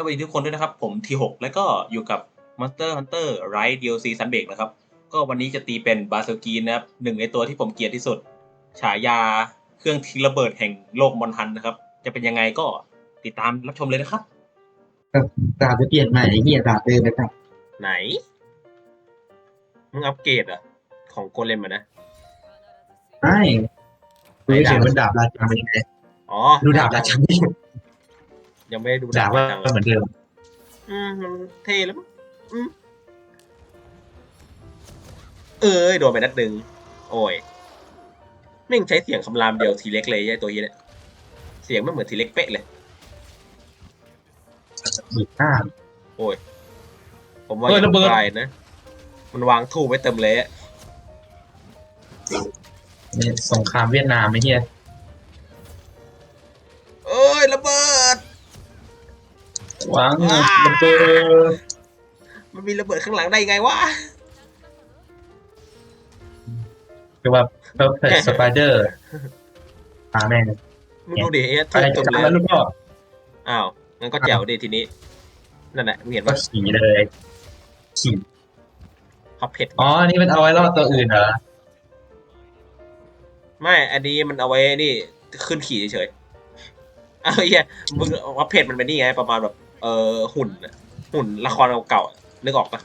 สวัสดีทุกคนด้วยนะครับ ผมทีหกแล้วก็อยู่กับ Monster Hunter Rise DLC Sunbreak นะครับ ก็วันนี้จะตีเป็นบาเซลกีนนะครับหนึ่งในตัวที่ผมเกลียดที่สุด ฉายาเครื่องทิ้งระเบิดแห่งโลกมอนทันนะครับ จะเป็นยังไงก็ติดตามรับชมเลยนะครับดาบจะเปลี่ยนใหม่ไอ้เหี้ยดาบเดิมนะครับ ไหน มึงอัปเกรดเหรอะของโกเลมอะนะใช่ดูเฉยๆมันดาบราชาเป็นยังไงอ๋อดูดาบราชาไม่ใช่ ยังไม่ได้ดูดาบว่าจังเหมือนเดิม อืมมันเท่แล้วมั้งอืมเอ้ยโดนไปนัดหนึ่งโอ้ยแม่งใช้เสียงคำรามเดียวทีเล็กเลยไอ้ตัวนี้เนี่ยเสียงไม่เหมือนทีเล็กเป๊ะเลย หมื่นห้าโอ้ยผมว่าเฮ้ยระเบิดไกลนะ มันวางทูบไว้เต็มเลยอะ เนี่ยสงครามเวียดนามไอ้เหี้ย วางว้าระเบิดมันมีระเบิดข้างหลังได้ไงวะคือว่าเพอร์เฟกต์สไปเดอร์ตาแม่งมึงดูดิเอ๊ะไปทูบเต็มจับเลแล้วยลูกพ่ออ้าวงั้นก็แจ๋วดิทีนี้นั่นแหละมึงเห็นก็ว่าขี่เลยขี่พับเผ็ดอ๋ออันนี่มันเอาไว้รอดตัวอื่นเหรอไม่ อันนี้มันเอาไว้นี่ขึ้นขี่เฉยๆอ้าวเฮียมึงว่าเพจมันเป็นนี่ไงประมาณแบบ เออหุ่นน่ะหุ่นละครเก่าๆอะนึกออกปะ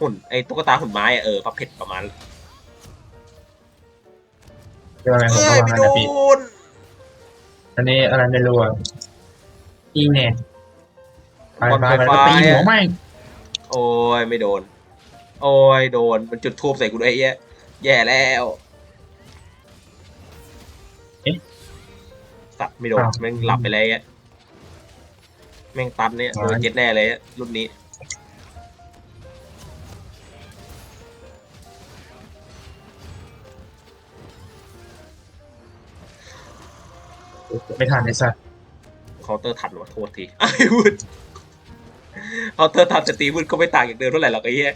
หุ่นไอ้ตุ๊กตาหุ่นไม้อะเออพับเพจประมาณเรื่องอะไรผมเอ้ก็ยวางไม่อันโดนะพี่นอันนี้อะไรไม่รู้อะอีแน่ไปบอลไปไฟไปฟ้าตีหัวอะแม่งโอ้ยไม่โดน โอ้ยโดนมันจุดทูบใส่กูด้วยไอ้แย่แย่แล้วสัตว์ไม่โดนแม่งหลับไปเลยไอ้แม่งตันเนี่ยโดนเจ็ดแน่เลยอะรุ่นนี้ ไม่ทันไอ้สัสเคาน์เตอร์ทันวะโทษทีไอ้วุฒเคาน์เตอร์ทันแต่ตีวุฒก็ไม่ต่างจากเดิมเท่าไหร่หรอกไอ้เหี้ย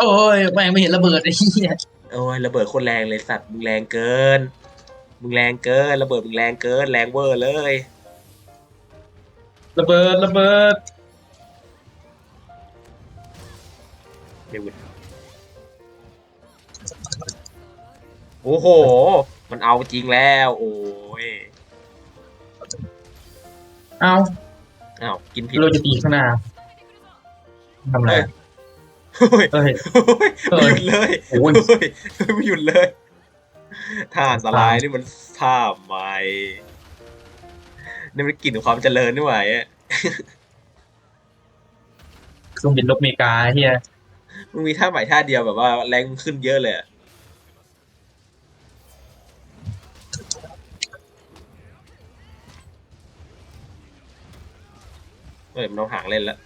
โอ้ยแม่งไม่เห็นระเบิดไอ้เหี้ยโอ้ยระเบิดโคตรแรงเลยสัตว์มึงแรงเกิน มึงแรงเกิน ระเบิดมึงแรงเกิน แรงเวอร์เลย ระเบิดระเบิดเดวิดโอ้โห มันเอาจริงแล้ว โอ้ยเอาอ้าวกินผิด เราจะตีข้างหน้าทำอะไรเฮ้ยเอ้ยเฮ้ยไม่หยุดเลยโอ้ยเฮ้ยไม่หยุดเลยท่าอันตรายนี่มันท่าใหม่ นี่มันกลิ่นของความเจริญนี่หว่าไอ้เครื่องบินลบอเมริกาไอ้เฮียมึงมีท่าใหม่ท่าเดียวแบบว่าแรงมึงขึ้นเยอะเลยอะเฮ้ยมันเอาหางเล่นแล้ว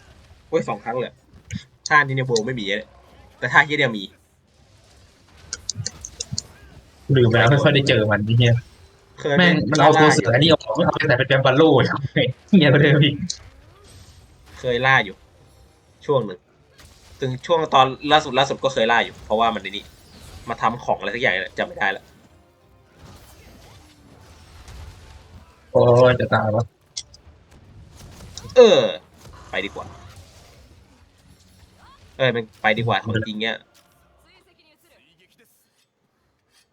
โอ้ยสองครั้งเลยท่านี้เนี่ยโบไม่มีเลยแต่ท่าที่เดียวมี ลืมไปแล้วไม่ค่อยได้เจอมันไอ้เฮียเคย แม่งมันเอาตัวเสือนี่ออกไม่เอาไปแต่เป็นแปมบาโล่เฮียก็เลยพี่เคยล่าอยู่ ช่วงหนึ่งถึงช่วงตอนล่าสุดล่าสุดก็เคยล่าอยู่ เพราะว่ามันในนี่มาทำของอะไรสักอย่างเนี่ยจำไม่ได้แล้วโอ้ยจะตายวะเออ ไปดีกว่า เออมันไปดีกว่าของจริงเนี้ย เดี๋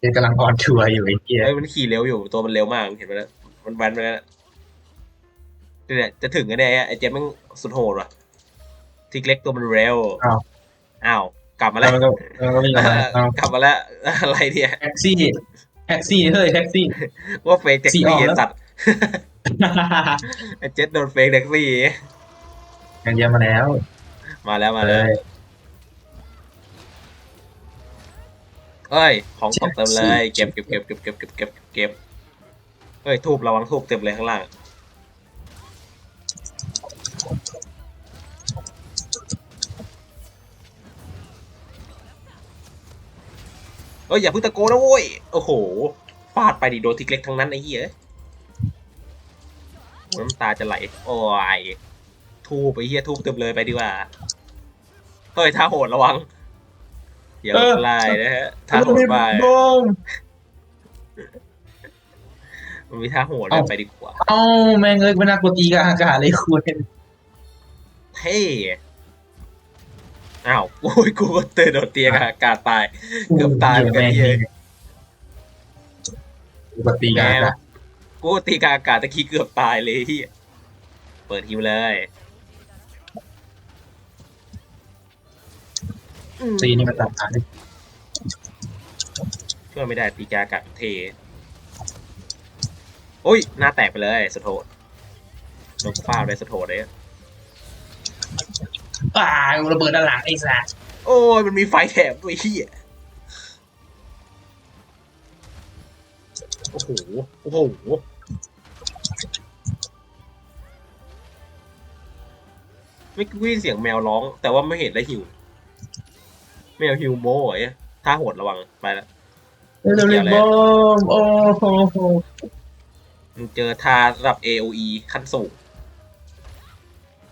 ยวกำลังออนทัวร์อยู่ไอ้เฮียเอ้ยมันขี่เร็วอยู่ตัวมันเร็วมากเห็นไหมนะมันแวนไปแล้วนะเนี่ยจะถึงกันแน่ไอ้เจ๊มันสุดโหดว่ะทิกเล็กตัวมันเร็วอ้าวกลับมาแล้แล้ววมันก็มันก็วิ่งออกมาเอากลับมาแล้วอะไรเนี่ยแท็กซี่แท็กซี่เฮ้ยแท็กซี่ว่าเฟกแท็กสี่ซี่ออกแล้วไอ้สัตว์ไอ้เจ็ดโดนเฟกแท็กซี่อย่างเดียวมาแล้ว มาแล้วมาเลย เอ้ย ของตกเต็มเลย เก็บเก็บเก็บเก็บเก็บเก็บเก็บเก็บเอ้ยทูบระวังทูบเต็มเลยข้างล่าง เอ้ยอย่าเพิ่งตะโกนนะโว้ย โอ้โห ฟาดไปดิโดนทิกเล็กทั้งนั้นไอ้เหี้ยโอ้น้ำตาจะไหล โอ้ยทูบไอ้เหี้ยทูบเต็มเลยไปดีกว่า เฮ้ยท่าโหดระวัง อย่าเออไล่นะฮะท่าโหดไปบงมันมีท่าโหดเลยเอ้าไปดีกว่า เอ้าแม่งเอ้ยไม่น่ากลัวตีกับอากาศเลยคุณเท่อ้าวโอ้ยกูก็เตือนโดดเตียงอากาศตาย เกือบตายเหมือนกันแม่งเหี้ยปกติกับอากาศกูก็ตีกบอากาศตะกี้เกือบตายเลยที่เปิดฮิวเลย ตีนี่มันตามหาดิช่วยไม่ได้ตีกบอากาศเท โอ้ย หน้าแตกไปเลยสะโทดโดนฟาดไปสะโทดเลยป่าระเบิดด้านหลังไอ้สัสโอ้ยมันมีไฟแถบด้วยที่โอ้โห โอ้โห ไม่กูได้ยินเสียงแมวร้อง แต่ว่าไม่เห็นได้หิว แมวหิวโม่ไอ้ถ้าโหดระวังไปแล้วเร็วเร็วบอมโอ้โหมึงเจอท่าระดับ AOE ขั้นสูง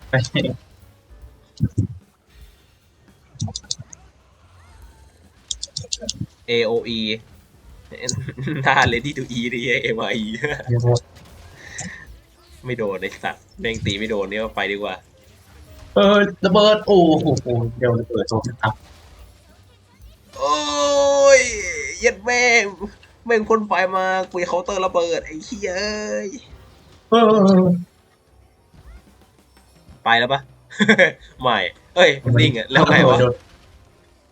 ไป AOE ท่า Ready to E ดิ MRE ไม่โดนไอ้สัตว์แม่งตีไม่โดนเนี่ยไปดีกว่า เออระเบิด โอ้โหเดี๋ยวระเบิดโซนครับ เย็ดแม่งแม่งพ่นไฟมาคุยเคาน์เตอร์ระเบิดไอ้เหี้ยเอ้ยเออไปแล้วปะ ไม่ เอ้ยมันนิ่งอะแล้วไงวะ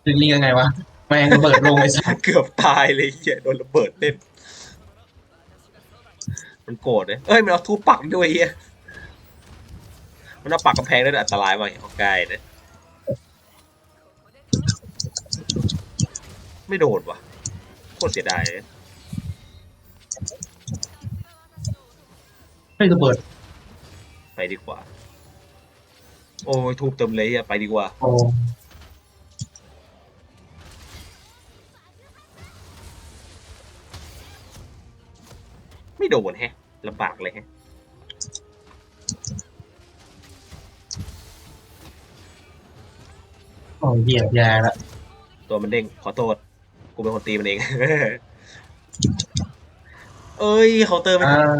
ลิงลิงยังไงวะแม่งระเบิดลงไอ้สัสเกือบตายเลยเหี้ยโดนระเบิดเล่น มันโกรธเลยเอ้ยมันเอาทูบปักด้วยเหี้ยมันเอาปักกำแพงด้วยนะอันตรายมากของใกล้นะไม่โดนว่ะโค ตรเสียดายเลยไม่ระเบิดไปดีกว่า โอ้ยทูบเต็มเลยเหี้ยไปดีกว่า โอ้ไม่โดนแฮะลำบากเลยแฮะโอ้เหี้ยแย่ละตัวมันเด้งขอโทษ กูเป็นคนตีมันเอง เอ้ยเคาน์เตอร์มันอ่า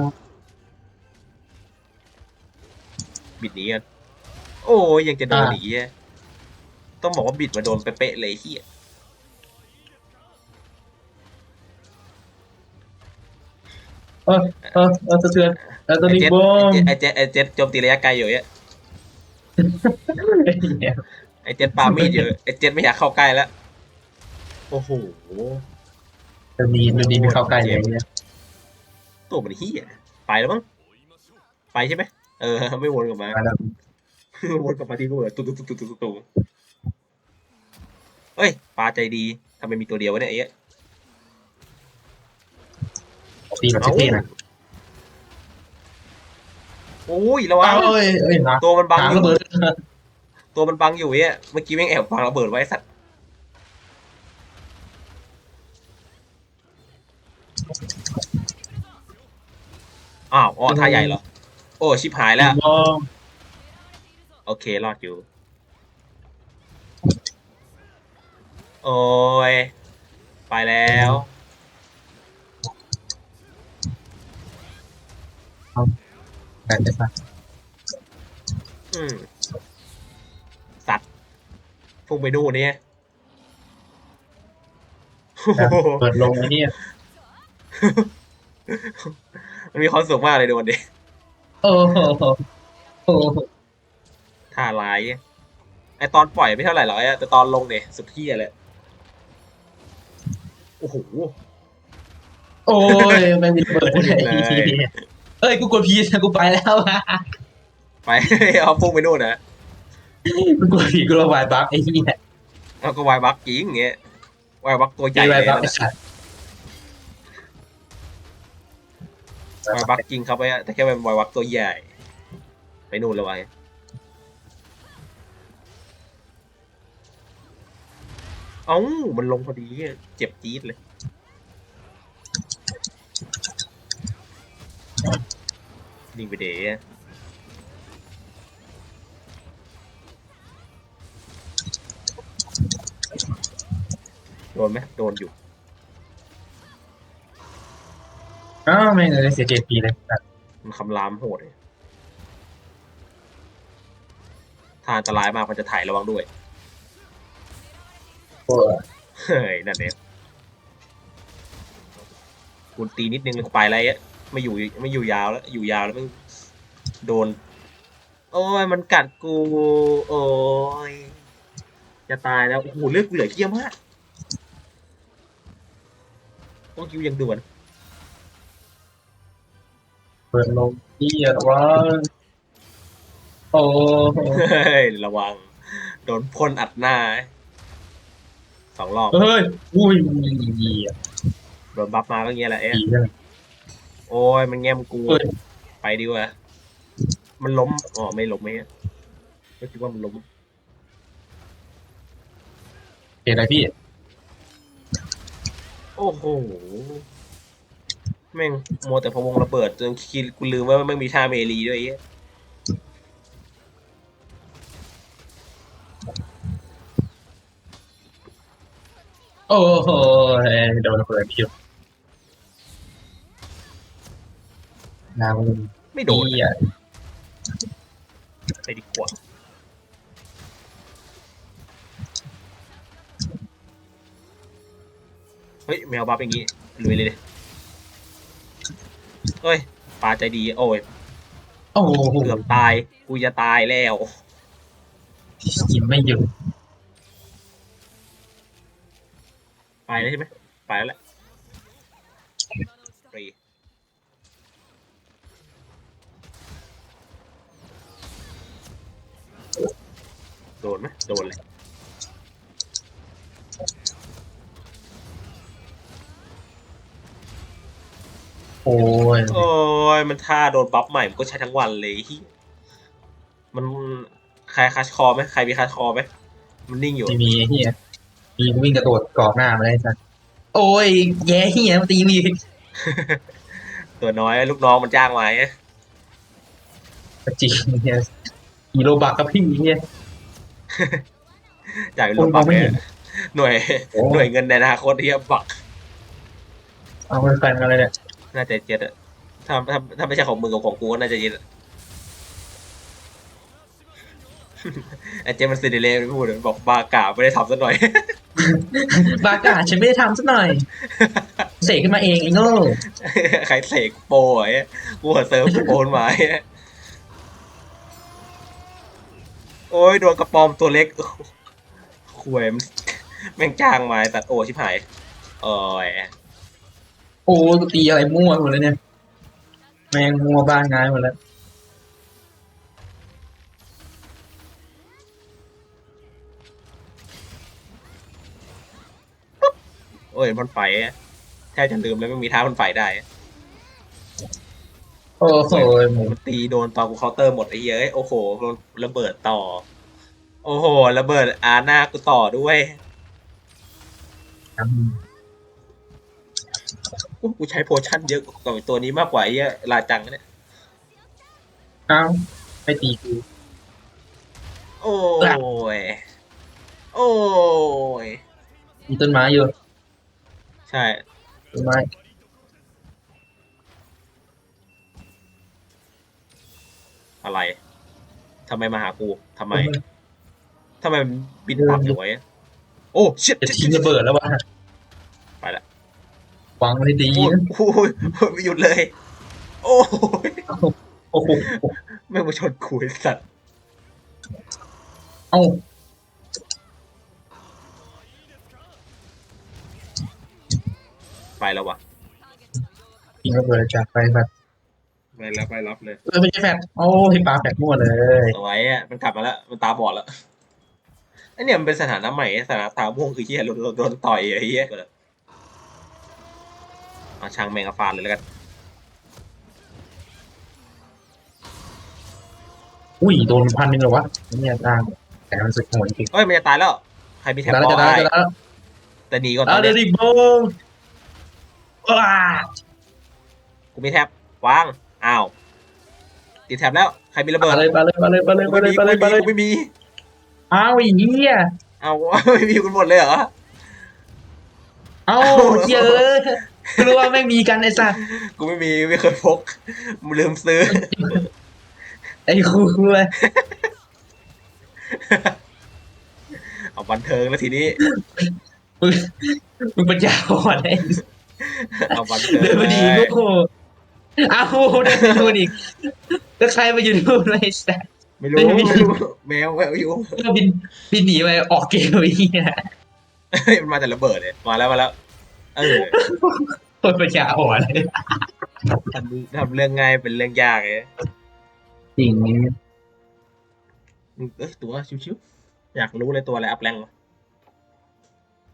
บิดหนีกันโอ้ยยังจะโดนหนีอะต้องบอกว่าบิดมาโดนเป๊ะๆเลยเฮียเออเออเออสะเทือนแล้วตัวไอนี้เจ็ดบอมไอเจ็ดไอเจ็ดโจมตีระยะไกลอยู่เนี่ยไอ้เหี้ยไอเจ็ดปามีดอยู่ไอเจ็ดไม่อยากเข้าใกล้แล้ว โอ้โหตัวนี้ตัวนี้ไม่เข้าใกล้เลยเนี่ยตัวมันเฮียไปแล้วมั้งไปใช่ไหมเออ ไม่วนกลับมามาแล้ววนกลับมาที่กูเลยตุ๊ตุ๊ตุ๊ตุ๊ตุ๊ตุ๊เอ้ยปลาใจดีทำไมมีตัวเดียววะเนี่ยไอ้เหี้ยตีแบบเท่ๆนะโอ้ยระวังเอ้ยเอ้ยนะตัวมันบังหางอยู่ระเบิดตัวมันบังอยู่เนี่ยเมื่อกี้แม่งแอบวางระเบิดไว้สัตว์ อ้าวอ๋อท่าใหญ่เหรอ โอ้ชิบหายแล้วบอมโอเครอดอยู่ โอ้ย ไปแล้ว แต่จะอืมสัตว์พุ่งไปดูนเนี่ยโอ้โหเปิดลงไอ้เนี่ย มันมีความสุขมากเลยดูมันดิโอ้โหโอ้โหท่าร้ายอะไอตอนปล่อยไม่เท่าไหร่หรอกไอ้แต่ตอนลงเนี่ยสุดที่เลยโอ้โห โอ้ยไม่มีระเบิดเลยเอ้ยกูกดพีนะกูไปแล้วอะไป เอาพุ่งไปนู่นนะกูกดพีกูระบายบัฟไอ้เหี้ยเอาก็วายบักจริงอย่างเงี้ยวายบักตัวใหญ่ไอ้เลบายยบัฟนะไอ้สัตว์ วายบักจริงครับไอ้แต่แค่เป็นวายบักตัวใหญ่ ไปนู่นแล้วไว้เอ้ามันลงพอดี เจ็บจี๊ดเลยนิ่งไปเดะโดนไหมโดนอยู่ ไม่เลยเสียเจ็ดปีเลยแบบมันคำรามโหดเลยถ้าอันตรายมากมันจะถ่ายระวังด้วย โอ้เฮ้ย นั่นเองกูตีนิดนึงไปอะไรอะไม่อยู่ไม่อยู่ยาวแล้ว อยู่ยาวแล้วมันโดน โอ้ย มันกัดกู โอ้ย จะตายแล้ว โอ้โห เลือดกูเหลือเคี้ยมากต้องคิวยังด่วน เปิดลงที่อะว่าโอ้โหเฮ้ยระวัง โดนพ่นอัดหน้าสองรอบเฮ้ย อุ้ยโดนบัฟมาก็เงี้ยแหละเอ๊ะดีเลยโอ้ยมันแง้มกูเฮ้ย ไปดีกว่ามันล้มอ๋อไม่ล้มไหมอะก็คิดว่ามันล้มเห็นอะไรพี่โอ้โห แม่งโมวแต่พะวงระเบิดจนคิดกูลืมว่ามันมีท่าเมลีด้วยไอ้เหี้ยโอ้โหโดนระเบิดพิวน้ำมันไม่โดนดีอะไปดีกว่าเฮ้ยแมวบัฟอย่างงี้ลุยเลยดิ เฮ้ยปลาใจดี โอ้ยโอ้โหเกือบตาย กูจะตายแล้ว กินไม่หยุดไปแล้วใช่ไหมไปแล้วแหละฟรีโดนไหมโดนเลย อ้ยมันท่าโดนบัฟใหม่มันก็ใช้ทั้งวันเลยเหี้ยมันใครคัชคอไหมใครมีคัชคอไหมมันนิ่งอยู่ไม่มีเฮียมีวิ่งกระโดดกรอบหน้ามาได้สักโอ้ยแย่เฮียมาตีมีตัวน้อยลูกน้องมันจ้างมาไงจริงเฮียฮีโร่บักกับพี่เฮียจ่ายเป็นรถบัฟคนมองไม่เนี่เห็ยนหน่วยโอ้หน่วยเงินในอนาคตที่บัก เอาไปแฟนกันเลยเนี่ยน่าจะเจ็ดอะ ถ้าถ้าถ้าไม่ใช่ของมึงกับของกูก็น่าจะเจ็ดอะไอ้เจมันซินเดเลย์พูดเลยบอกบากาไม่ได้ทำซะหน่อย บากาฉันไม่ได้ทำสักหน่อย เสกขึ้นมาเองไอ้โง่ใครเสกโปรไอ้กูหัวเซิร์ฟโปนมาไอ้โอ้ยโดนกระปอมตัวเล็กคุยมันแม่งจ้างมาแต่โอ้ชิบหายโอ้ยโอ้ตีอะไรมั่วหมดเลยเนี่ย แมงมัวบ้านงานหมดแล้วโอ้ยมันไฟอะแทบจะลืมแล้วไม่มีท่ามันไฟได้อะโอ้โหหมูมันตีโดนตอนกูเคาน์เตอร์หมดไอ้เหี้ยเอ้ยโอ้โหโดนระเบิดต่อ โอ้โหระเบิดอาหน้ากูต่อด้วยน้อุ๊ย กูใช้โพชั่นเยอะกว่าตัวนี้มากกว่าไอ้เหี้ยลาจังเนี่ยำเอ้าไม่ตีกูโอ้ย โอ้ย มีต้นไม้อยู่ใช่ ต้นไม้อะไร ทำไมมาหากู ทำไม ทำไมมันบินต่ำอยู่ไว้ โอ้ชิตจะทิ้งระเบิดแล้ววะไปละ วางไม่ได้ตีโอ้ยนะโอ้ยไม่หยุดเลย โอ้ยโอ้โหไม่งมาชนกูไอ้สัตว์ เอ้าไปแล้ววะทิ้งระเบิดจากไปแบบไปแล้วไปรับเลยเออไม่ใช่แฟดโอ้ยปลาแฟดมั่วเลยสวยอะมันกลับมาแล้วมันตาบอดแล้วไอเนี่ยมันเป็นสถานะใหม่สถานะตาม่วงคือเหี้ยโดนโดนต่อยไอ้เหี้ย เอาช่างแมงกะฟานเลยแล้วกัน อุ้ยโดนพันหนึ่งเหรอวะเนี่ยตามแต่มันสุดโหดจริงเฮ้ยมันจะตายแล้ว ใครมีแถบจะบได้อจะได้ได้จะได้แต่หนีก่อนตเอาอนเดเนี้ยริโบว้ากูมีแถบวาง อ้าว ติดแถบแล้ว ใครมีระเบิดมาเลยมาเลยมาเลยมาเลยมาเลยมาเลยมาเลยกูไม่มีอ้าวไอ้เหี้ยเอา ไม่มีคุณหมดเลยเหรอ เอ้าเหี้ยอะ กูรู้ว่าไม่มีกันไอ้สัสกูไม่มีไม่เคยพกลืมซื้อ ไอ้ครูเลยเอาบันเทิงแล้วทีนี้ มึงมึงปัญญาอ่อนไอ้เอาบันเทิงเดินมาดีเลยโอ้โหอ้าวเดินมาดูอีกแล้วใครมาอยู่นู่นไอ้สัสไม่รู้ไม่รู้ไม่รู้แมวแมวอยู่ก็บินบินหนีไปออกเกมไอ้เหี้ยเฮ้ยมันมาแต่ระเบิดเลยมาแล้วมาแล้ว เออคนปัญญาอ่อนเลยทำทำเรื่องง่ายเป็นเรื่องยากเลยจริงเอ้ยตัวชิวๆอยากรู้เลยตัวอะไรอัพแรงวะ